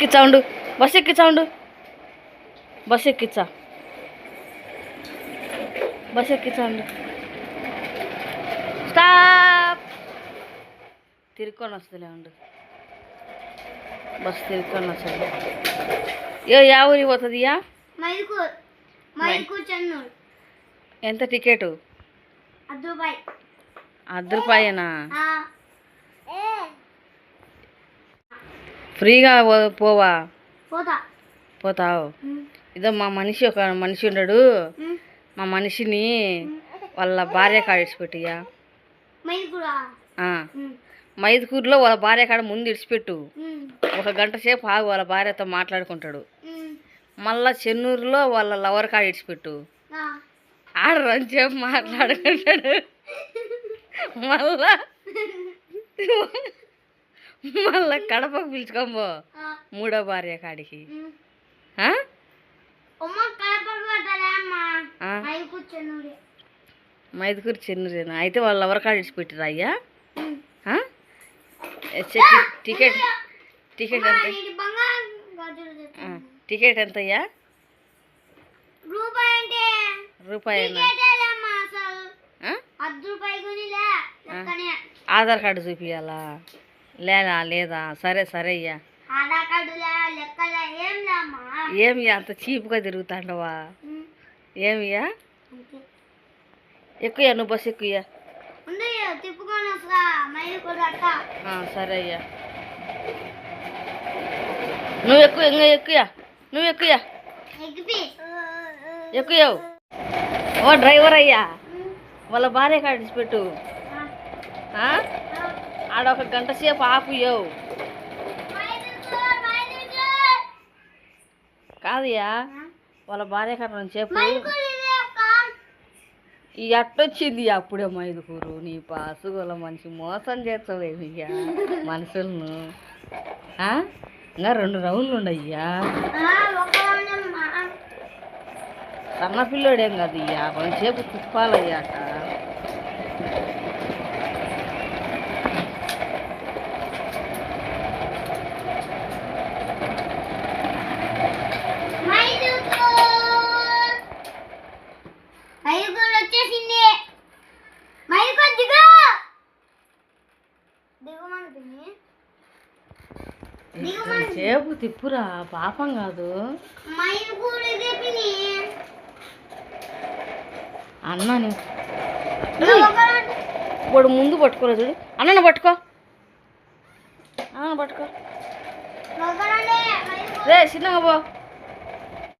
ఎక్కిచ్చా ఉండు. బస్ ఎక్కిచ్చా ఉండు. Bus ఎక్కిచ్చా bus ఎక్కిచ్చా ఉండు. స్టాప్. తిరుక్కొని వస్తుందిలే ఉండు. బస్ తిరుక్కొని వస్తుంది ఏ యా ఊరికి మైకూర్ చెన్నూరు. ఎంత టికెట్? అర్ధ రూపాయేనా ఫ్రీగా పో- పోవా? పోతా. పోతావు ఇదో మా మనిషి ఒక మనిషి ఉన్నాడు మా మనిషిని వాళ్ళ భార్య కాడ ఇడిచిపెట్టుయా? మైదుకూరులో వాళ్ళ భార్య కాడ ముందు ఇడిచిపెట్టు. ఒక గంట సేపు ఆగు వాళ్ళ భార్యతో మాట్లాడుకుంటాడు. మళ్ళా చెన్నూరులో వాళ్ళ లవర్ కాడ ఇడిచిపెట్టు. ఆ, ఆడ రంచేపు మాట్లాడుకుంటాడు. మళ్ళా మళ్ళా కడపకు పిలుచుకోబో మూడో భార్య కాడికి. మైదుకూరు చెన్నూరేనా? అయితే వాళ్ళ లవర్ కాడ ఇడిచిపెట్టిరా అయ్యా? టికెట్ టికెట్ ఎంత? టికెట్ ఎంత అయ్యా రూపాయి ఆధార్ కార్డు చూపియాలా? లేదా లేదా? సరే సరే అయ్యా. ఏమి అంత చీప్గా తిరుగుతాండవా? ఏమియా అంతే. ఎక్కువయ్యా నువ్వు బస్సు అట్ట. సరే అయ్యా. నువ్వు ఎక్కువ ఇంకా ఎక్కువయా నువ్వు ఎక్కువయా ఎగిపి ఎక్కువయావు ఓ డ్రైవర్ అయ్యా. వాళ్ళ భార్య కాడ పెట్టు. ఆ? ఆడ ఒక గంట సేపు ఆపుయవు కాదయ్యా వాళ్ళ భార్య కట్టడం చెప్పు. ఈ అట్టొచ్చింది అప్పుడే మైదుకూరు. నీ పాసుగల మనిషి మోసం చేస్తావేమి ఇక మనుషులను. ఆ? ఇంకా రెండు రౌండ్లు ఉండయ్యా. సన్న పిల్లోడేం కాదు ఇయ్యా కొంచెంసేపు తిప్పాలయ్యాక మైకూరు వచ్చేసింది మైకూరు దిగు దిగుమని పిన్ని కొంచెంసేపు తిప్పురా పాపం కాదు. అన్నాను వాడు ముందు పట్టుకోలేదు చూడు. అన్నను పట్టుకో. అన్న పట్టుకో. రే చిన్నగా పో.